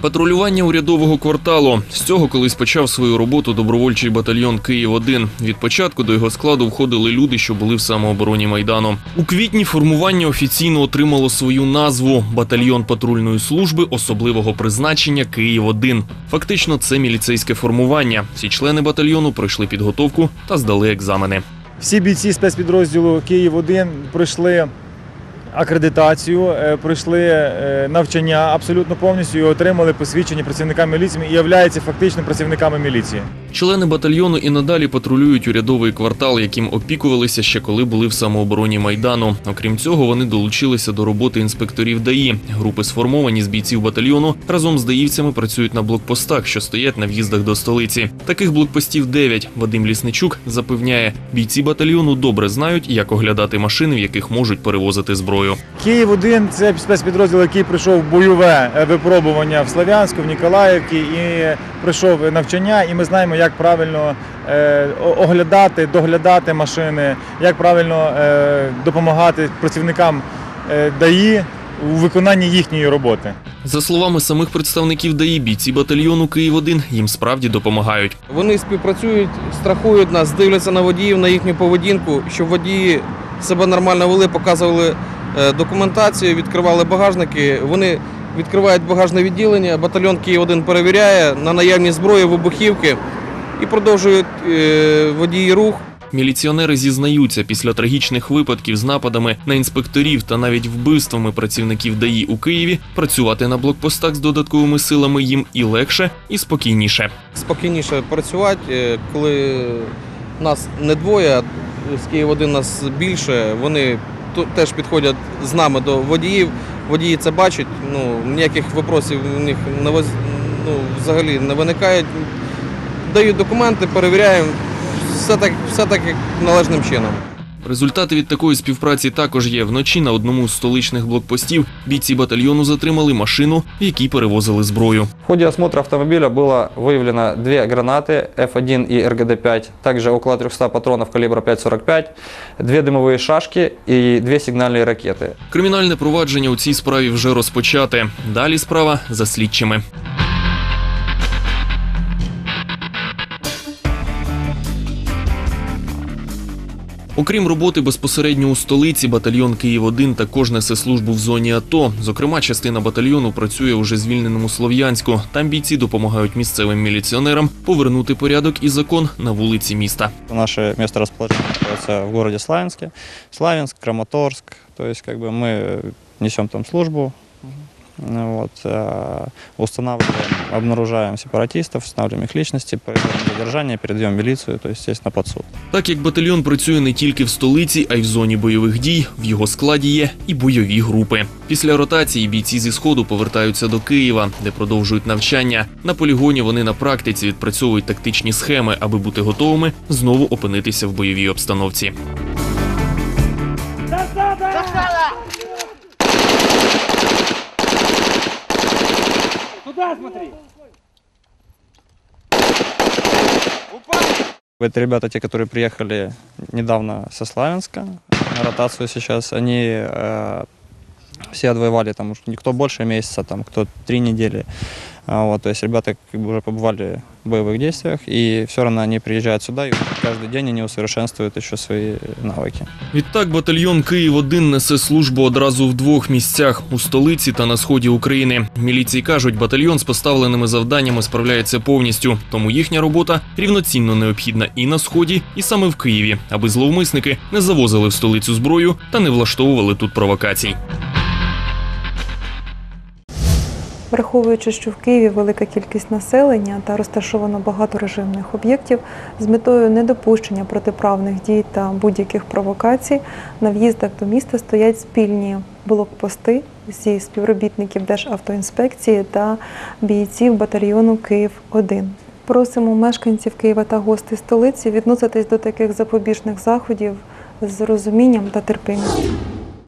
Патрулювання урядового кварталу. З цього колись почав свою роботу добровольчий батальйон Київ 1 Від початку до його складу входили люди, що були в самообороні майдану. У квітні формування офіційно отримало свою назву батальйон патрульної служби особливого призначення Київ 1 Фактично, це міліцейське формування. Всі члени батальйону пройшли підготовку та здали екзамени. Всі бійці спецпідрозділу Київ 1 пройшли акредитацію, е, пройшли е, навчання абсолютно повністю і отримали посвідчення працівника міліції і являються фактично працівниками міліції. Члени батальйону і надалі патрулюють урядовий квартал, яким опікувалися ще коли були в самообороні майдану. Окрім цього, вони долучилися до роботи інспекторів ДАІ. Групи сформовані з бійців батальйону разом з даївцями працюють на блокпостах, що стоять на в'їздах до столиці. Таких блокпостів 9. Вадим Лісничук запевняє, бійці батальйону добре знають, як оглядати машини, в яких можуть перевозити зброю. Київ 1 це спецпідрозділ, який пройшов бойове е, випробування в Слов'янську, в Ніколаївці і пройшов навчання. І ми знаємо, як правильно е, оглядати, доглядати машини, як правильно е, допомагати працівникам ДАІ у виконанні їхньої роботи. За словами самих представників ДАІ, бійці батальйону Київ 1 їм справді допомагають. Вони співпрацюють, страхують нас, дивляться на водіїв, на їхню поведінку, щоб водії себе нормально вели, показували документацію, відкривали багажники. Вони відкривають багажне відділення, батальйон Київ 1 перевіряє на наявність зброї, вибухівки і продовжують е, водії рух. Міліціонери зізнаються, після трагічних випадків з нападами на інспекторів та навіть вбивствами працівників ДАІ у Києві працювати на блокпостах з додатковими силами їм і легше, і спокійніше. Спокійніше працювати, е, коли нас не двоє, з Київ 1 нас більше. Вони теж підходять з нами до водіїв. Водії це бачать. Ну ніяких випросів у них не воз... ну, взагалі не виникає. Дають документи, перевіряємо. Все так, все так як належним чином. Результати від такої співпраці також є. Вночі на одному з столичних блокпостів бійці батальйону затримали машину, в якій перевозили зброю. В ходе осмотра автомобиля было выявлено две гранаты F1 и РГД-5, также около 300 патронов калибра 5,45, две дымовые шашки и две сигнальные ракеты. Кримінальне провадження у цій справі вже розпочате. Далі справа за слідчими. Окрім роботи безпосередньо у столиці, батальйон Київ 1 також несе службу в зоні АТО. Зокрема, частина батальйону працює у вже звільненому Слов'янську. Там бійці допомагають місцевим міліціонерам повернути порядок і закон на вулиці міста. Наше расположения находится в городе Славянске, Славянск, Краматорск, то есть как бы там службу, вот, э, устанавливаем, обнаружаем сепаратистов, устанавливаем их личности, производим задержание, передаем в милицию, то естественно, под суд. Так як батальйон працює не тільки в столиці, а й в зоні бойових дій, в його складі є і бойові групи. Після ротації бійці зі сходу повертаються до Києва, де продовжують навчання. На полігоні вони на практиці відпрацьовують тактичні схеми, аби бути готовими знову опинитися в бойовій обстановці. Это ребята, те, которые приехали недавно со Славянска на ротацию сейчас, они э, все отвоевали там уж кто больше месяца, там кто три недели. А, Вот, то есть ребята как бы уже побывали в боевых действиях, и все равно они приезжают сюда, и каждый день они усовершенствуют еще свои навыки. Відтак батальйон Київ 1 несе службу одразу в двох місцях у столиці та на сході України. Міліції кажуть, батальйон з поставленими завданнями справляється повністю, тому їхня робота рівноцінно необхідна і на сході, і саме в Києві, аби зловмисники не завозили в столицю зброю та не влаштовували тут провокацій. Враховуючи, що в Києві велика кількість населення та розташовано багато режимних об'єктів, з метою недопущення протиправних дій та будь-яких провокацій на в'їздах до міста стоять спільні блокпости зі співробітників Державтоінспекції та бійців батальйону Київ 1 Просимо мешканців Києва та гостей столиці відноситись до таких запобіжних заходів з розумінням та терпимістю.